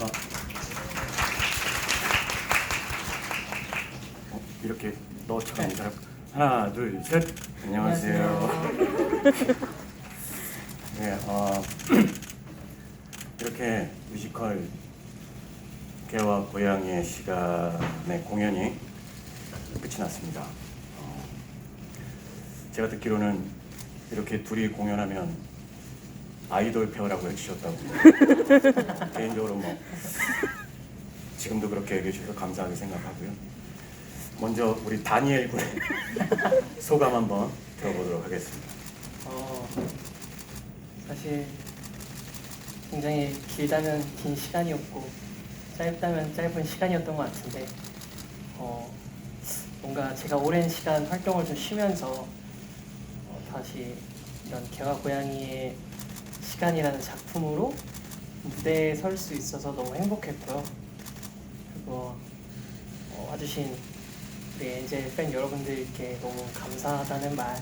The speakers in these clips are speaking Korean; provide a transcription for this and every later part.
어. 어, 이렇게 너처럼 인사를 하나 둘 셋 안녕하세요. 네, 어, 이렇게 뮤지컬 개와 고양이의 시간의 공연이 끝이 났습니다. 어, 제가 듣기로는 이렇게 둘이 공연하면 아이돌 페어라고 해주셨다고 개인적으로 뭐 지금도 그렇게 얘기해 주셔서 감사하게 생각하고요. 먼저 우리 다니엘 군의 소감 한번 들어보도록 하겠습니다. 어, 사실 굉장히 길다면 긴 시간이었고 짧다면 짧은 시간이었던 것 같은데 어, 뭔가 제가 오랜 시간 활동을 좀 쉬면서 어, 다시 이런 개와 고양이의 시간이라는 작품으로 무대에 설 수 있어서 너무 행복했고요. 그리고 어, 와주신 우리 엔젤 팬 여러분들께 너무 감사하다는 말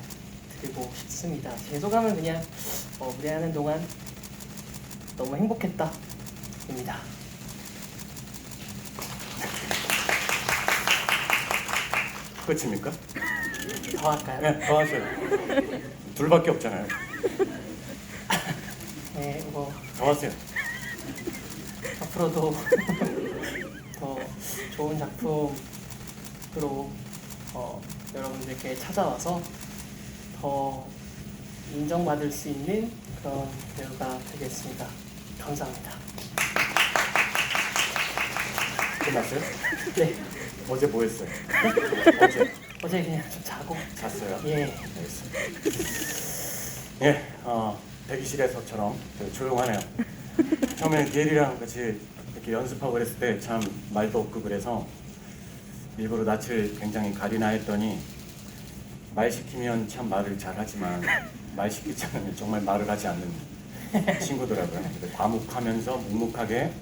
드리고 싶습니다. 제 소감은 그냥 어, 무대하는 동안 너무 행복했다입니다. 끝입니까? 더 할까요? 네, 더 하셔요. 둘밖에 없잖아요. 네, 뭐더 하세요. 앞으로도 더 좋은 작품으로 어, 여러분들께 찾아와서 더 인정받을 수 있는 그런 배우가 되겠습니다. 감사합니다. 끝났어요? 네, 어제 뭐 했어요? 어제 어제 그냥 좀 자고 잤어요? 예. 알겠습니다. 예, 어, 대기실에서처럼 되게 조용하네요. 처음에 디엘이랑 같이 이렇게 연습하고 그랬을 때 참 말도 없고 그래서 일부러 낯을 굉장히 가리나 했더니 말 시키면 참 말을 잘하지만 말 시키지 않으면 정말 말을 하지 않는 친구더라고요. 과묵하면서 묵묵하게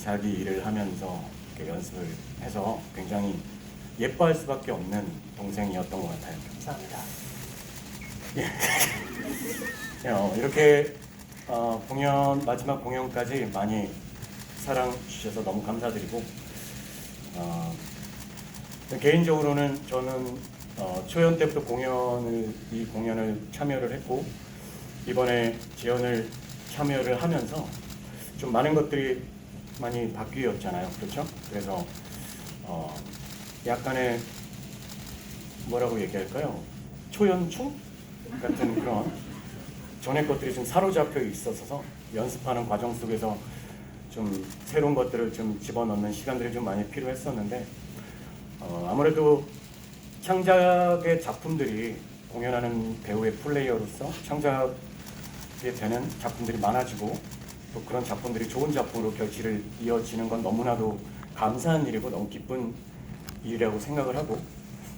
자기 일을 하면서 이렇게 연습을 해서 굉장히 예뻐할 수밖에 없는 동생이었던 것 같아요. 감사합니다. 어, 이렇게 어, 공연 마지막 공연까지 많이 사랑 주셔서 너무 감사드리고 어, 개인적으로는 저는 어, 초연 때부터 공연을 이 공연을 참여를 했고 이번에 지연을 참여를 하면서 좀 많은 것들이 많이 바뀌었잖아요, 그렇죠? 그래서 어, 약간의 뭐라고 얘기할까요? 초연충 같은 그런 전에 것들이 좀 사로잡혀 있어서 연습하는 과정 속에서 좀 새로운 것들을 좀 집어넣는 시간들이 좀 많이 필요했었는데 어, 아무래도 창작의 작품들이 공연하는 배우의 플레이어로서 창작이 되는 작품들이 많아지고 또 그런 작품들이 좋은 작품으로 결실을 이어지는 건 너무나도 감사한 일이고 너무 기쁜 일이라고 생각을 하고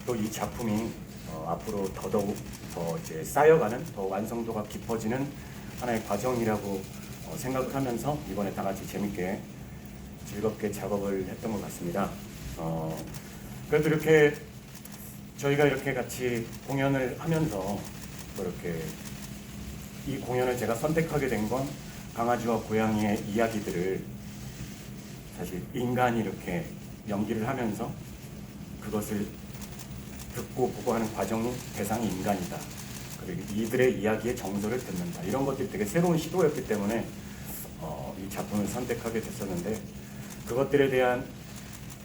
또 이 작품이 어, 앞으로 더더욱 더 이제 쌓여가는 더 완성도가 깊어지는 하나의 과정이라고 어, 생각을 하면서 이번에 다 같이 재밌게 즐겁게 작업을 했던 것 같습니다. 어, 그래도 이렇게 저희가 이렇게 같이 공연을 하면서 또 이렇게 이 공연을 제가 선택하게 된 건 강아지와 고양이의 이야기들을 사실 인간이 이렇게 연기를 하면서 그것을 듣고 보고 하는 과정이 대상이 인간이다. 그리고 이들의 이야기의 정서를 듣는다. 이런 것들이 되게 새로운 시도였기 때문에 어, 이 작품을 선택하게 됐었는데 그것들에 대한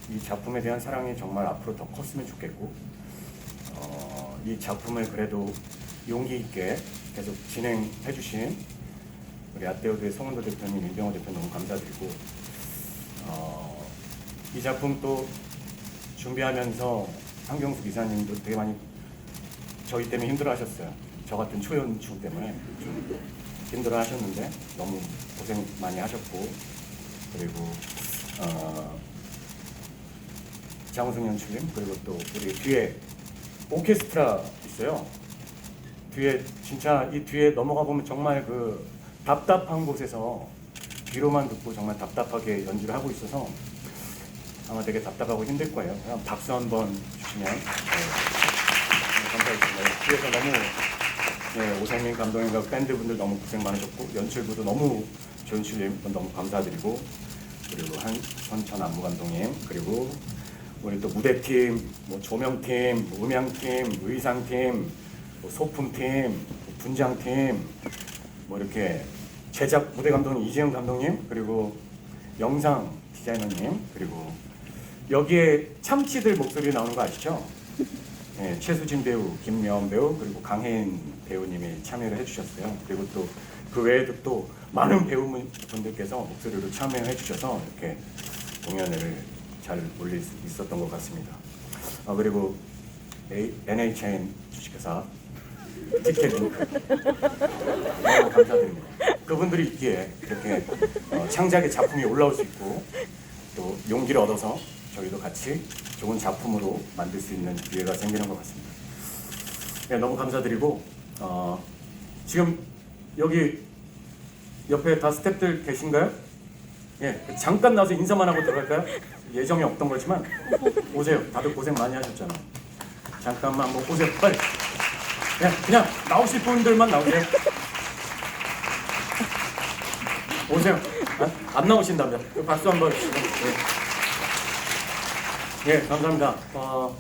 이 작품에 대한 사랑이 정말 앞으로 더 컸으면 좋겠고 어, 이 작품을 그래도 용기 있게 계속 진행해 주신 우리 아떼오드의 송은도 대표님, 임병호 대표님 너무 감사드리고 어, 이 작품 또 준비하면서 한경숙 이사님도 되게 많이 저희 때문에 힘들어하셨어요. 저 같은 초연충 때문에 좀 힘들어하셨는데 너무 고생 많이 하셨고 그리고 어, 장우승 연출님 그리고 또 우리 뒤에 오케스트라 있어요. 뒤에 진짜 이 뒤에 넘어가 보면 정말 그 답답한 곳에서 귀로만 듣고 정말 답답하게 연주를 하고 있어서 아마 되게 답답하고 힘들 거예요. 그냥 박수 한번 주시면 네. 네, 감사하겠습니다. 뒤에서 너무 네, 오상민 감독님과 밴드분들 너무 고생 많으셨고 연출부도 너무 조윤출님 너무 감사드리고 그리고 한 선천 안무 감독님 그리고 우리 또 무대팀, 뭐 조명팀, 뭐 음향팀, 의상팀, 뭐 소품팀, 뭐 분장팀, 뭐 이렇게 제작 무대 감독님 이재영 감독님 그리고 영상 디자이너님 그리고 여기에 참치들 목소리 나오는 거 아시죠? 예, 최수진 배우, 김여원 배우 그리고 강혜인 배우님이 참여를 해주셨어요. 그리고 또 그 외에도 또 많은 배우분들께서 목소리로 참여해 주셔서 이렇게 공연을 잘 올릴 수 있었던 것 같습니다. 아, 그리고 NHN 주식회사 티켓 링크 너무 감사드립니다. 그분들이 있기에 이렇게 어, 창작의 작품이 올라올 수 있고 또 용기를 얻어서 저희도 같이 좋은 작품으로 만들 수 있는 기회가 생기는 것 같습니다. 네, 너무 감사드리고 어, 지금 여기 옆에 다 스태프들 계신가요? 예, 잠깐 나와서 인사만 하고 들어갈까요? 예정이 없던 거지만 오세요. 다들 고생 많이 하셨잖아. 잠깐만 한번 오세요. 빨리. 그냥, 그냥 나오실 분들만 나오세요. 오세요. 안, 안 나오신다면 박수 한번 주시고. 예. 예, 감사합니다. 어,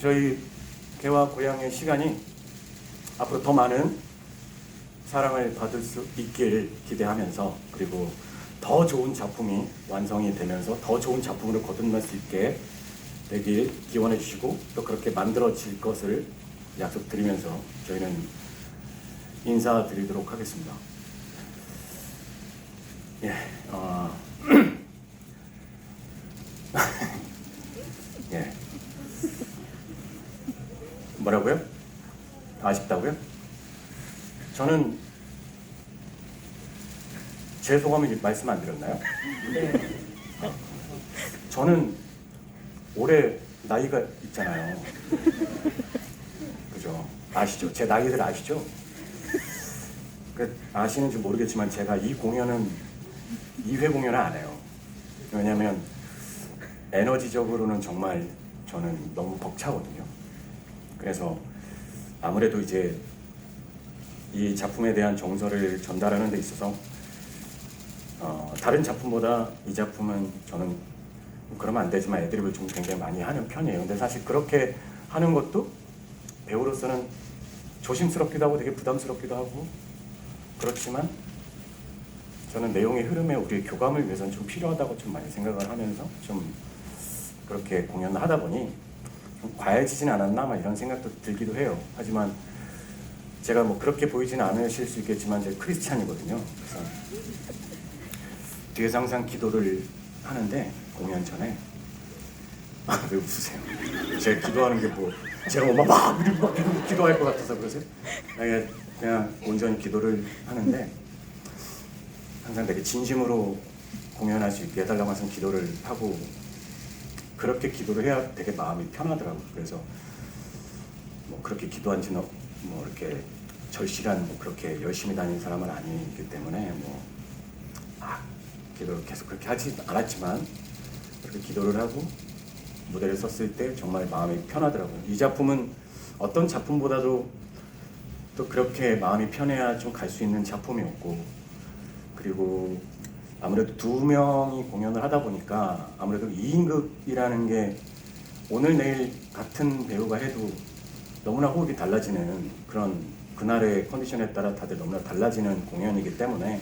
저희 개와 고양이의 시간이 앞으로 더 많은 사랑을 받을 수 있길 기대하면서 그리고 더 좋은 작품이 완성이 되면서 더 좋은 작품으로 거듭날 수 있게 되길 기원해 주시고 또 그렇게 만들어질 것을 약속드리면서 저희는 인사드리도록 하겠습니다. 예, 어, 예. 뭐라고요? 아쉽다고요? 저는 제 소감을 말씀 안 드렸나요? 네. 저는 올해 나이가 있잖아요. 그죠? 아시죠? 제 나이들 아시죠? 그 아시는지 모르겠지만 제가 이 공연은 2회 공연을 안 해요. 왜냐면 에너지적으로는 정말 저는 너무 벅차거든요. 그래서 아무래도 이제 이 작품에 대한 정서를 전달하는 데 있어서 어, 다른 작품보다 이 작품은 저는 그러면 안 되지만 애드립을 좀 굉장히 많이 하는 편이에요. 근데 사실 그렇게 하는 것도 배우로서는 조심스럽기도 하고 되게 부담스럽기도 하고 그렇지만 저는 내용의 흐름에 우리의 교감을 위해서는 좀 필요하다고 좀 많이 생각을 하면서 좀 그렇게 공연을 하다 보니 좀 과해지진 않았나 막 이런 생각도 들기도 해요. 하지만 제가 뭐 그렇게 보이지는 않으실 수 있겠지만 제가 크리스찬이거든요. 그래서 뒤에서 항상 기도를 하는데 공연 전에 아, 왜 웃으세요? 제가 기도하는 게 뭐 제가 뭐 막, 막, 막 기도, 기도할 것 같아서 그러세요? 아니, 그냥 온전히 기도를 하는데 항상 되게 진심으로 공연할 수 있게 해달라고 항상 기도를 하고 그렇게 기도를 해야 되게 마음이 편하더라고요. 그래서 뭐 그렇게 기도한 지는 뭐 이렇게 절실한 뭐 그렇게 열심히 다니는 사람은 아니기 때문에 뭐 아, 기도를 계속 그렇게 하지 않았지만 그렇게 기도를 하고 무대를 섰을 때 정말 마음이 편하더라고요. 이 작품은 어떤 작품보다도 또 그렇게 마음이 편해야 좀 갈 수 있는 작품이었고 그리고 아무래도 두 명이 공연을 하다 보니까 아무래도 2인극이라는 게 오늘 내일 같은 배우가 해도 너무나 호흡이 달라지는 그런 그날의 컨디션에 따라 다들 너무나 달라지는 공연이기 때문에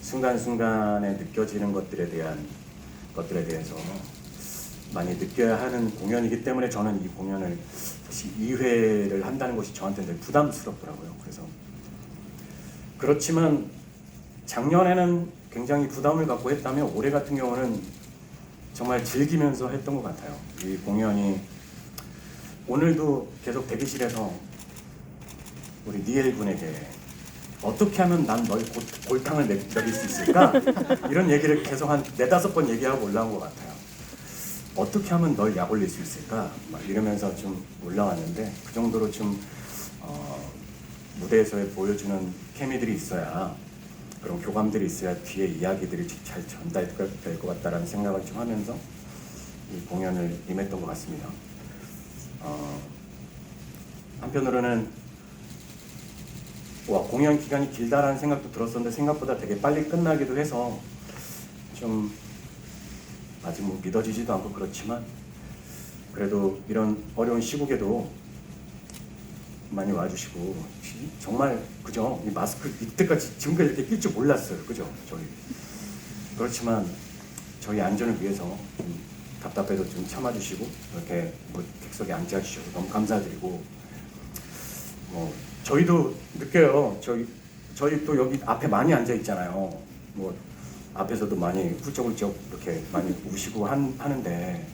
순간순간에 느껴지는 것들에 대한 것들에 대해서 많이 느껴야 하는 공연이기 때문에 저는 이 공연을 다시 2회를 한다는 것이 저한테 되게 부담스럽더라고요. 그래서 그렇지만 작년에는 굉장히 부담을 갖고 했다면 올해 같은 경우는 정말 즐기면서 했던 것 같아요. 이 공연이 오늘도 계속 대기실에서 우리 니엘 군에게 어떻게 하면 난 골, 골탕을 먹- 먹일 수 있을까? 이런 얘기를 계속 한 네다섯 번 얘기하고 올라온 것 같아요. 어떻게 하면 널 약 올릴 수 있을까? 막 이러면서 좀 올라왔는데 그 정도로 좀 어, 무대에서 보여주는 케미들이 있어야 그런 교감들이 있어야 뒤에 이야기들이 잘 전달될 것 같다라는 생각을 좀 하면서 이 공연을 임했던 것 같습니다. 어, 한편으로는 와 공연 기간이 길다라는 생각도 들었었는데 생각보다 되게 빨리 끝나기도 해서 좀 아직 뭐 믿어지지도 않고 그렇지만 그래도 이런 어려운 시국에도 많이 와주시고 정말 그죠? 이 마스크 이때까지 지금까지 이렇게 낄 줄 몰랐어요. 그죠? 저희. 그렇지만 저희 안전을 위해서 좀 답답해도 좀 참아주시고 이렇게 뭐 객석에 앉아주셔서 너무 감사드리고. 뭐 저희도 느껴요. 저희 저희 또 여기 앞에 많이 앉아 있잖아요. 뭐 앞에서도 많이 훌쩍훌쩍 이렇게 많이 우시고 한, 하는데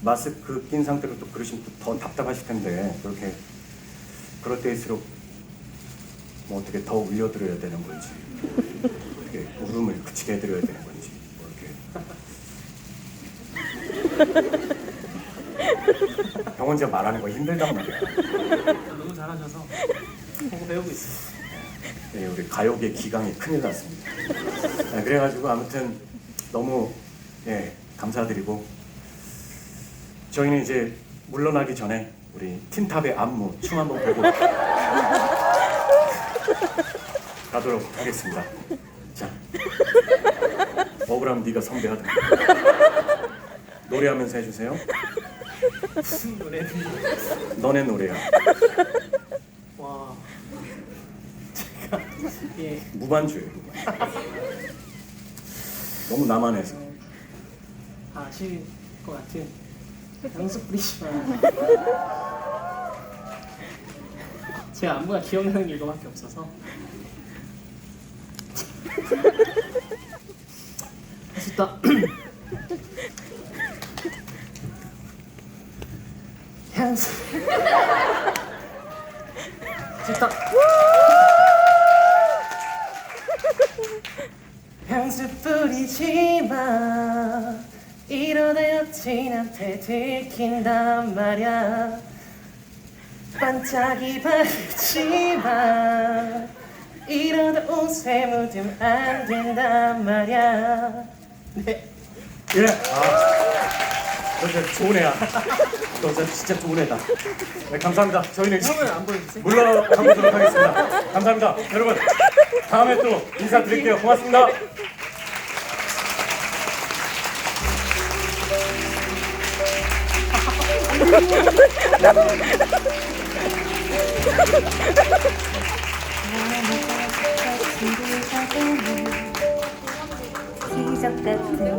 마스크 낀 상태로 또 그러시면 또더 답답하실 텐데 그렇게 그럴 때일수록 뭐 어떻게 더 울려드려야 되는 건지 어떻게 울음을 그치게 해드려야 되는 건지 뭐 이렇게. 병원 제가 말하는 거 힘들단 말이야. 너무 잘하셔서 보고 배우고 있어요. 네, 우리 가요계 기강이 큰일 났습니다. 네, 그래가지고 아무튼 너무 예 감사드리고. 저희는 이제 물러나기 전에 우리 틴탑의 안무 춤 한번 보고 가도록 하겠습니다. 자, 억울하면 네가 선배하든 노래하면서 해주세요. 무슨 노래? 너네 노래야. 와. 제가 예. 무반주예요. 너무 나만 해서. 아실 것 같은 향수 뿌리지 마. 제가 안무가 기억나는 게 이거밖에 없어서. 할수 있다. 향수. 할수 있다. 향수 뿌리지 마 이러다 여친한테 들킨단 말야 반짝이 바르지 마 이러다 옷에 묻으면 안 된단 말야 네 예. 아, 너 진짜 좋은 애야. 너 진짜, 진짜 좋은 애다. 네, 감사합니다. 저희는 형은 안 보여주세요? 물러가보도록 하겠습니다. 감사합니다. 여러분, 다음에 또 인사드릴게요. 고맙습니다. 기적 같은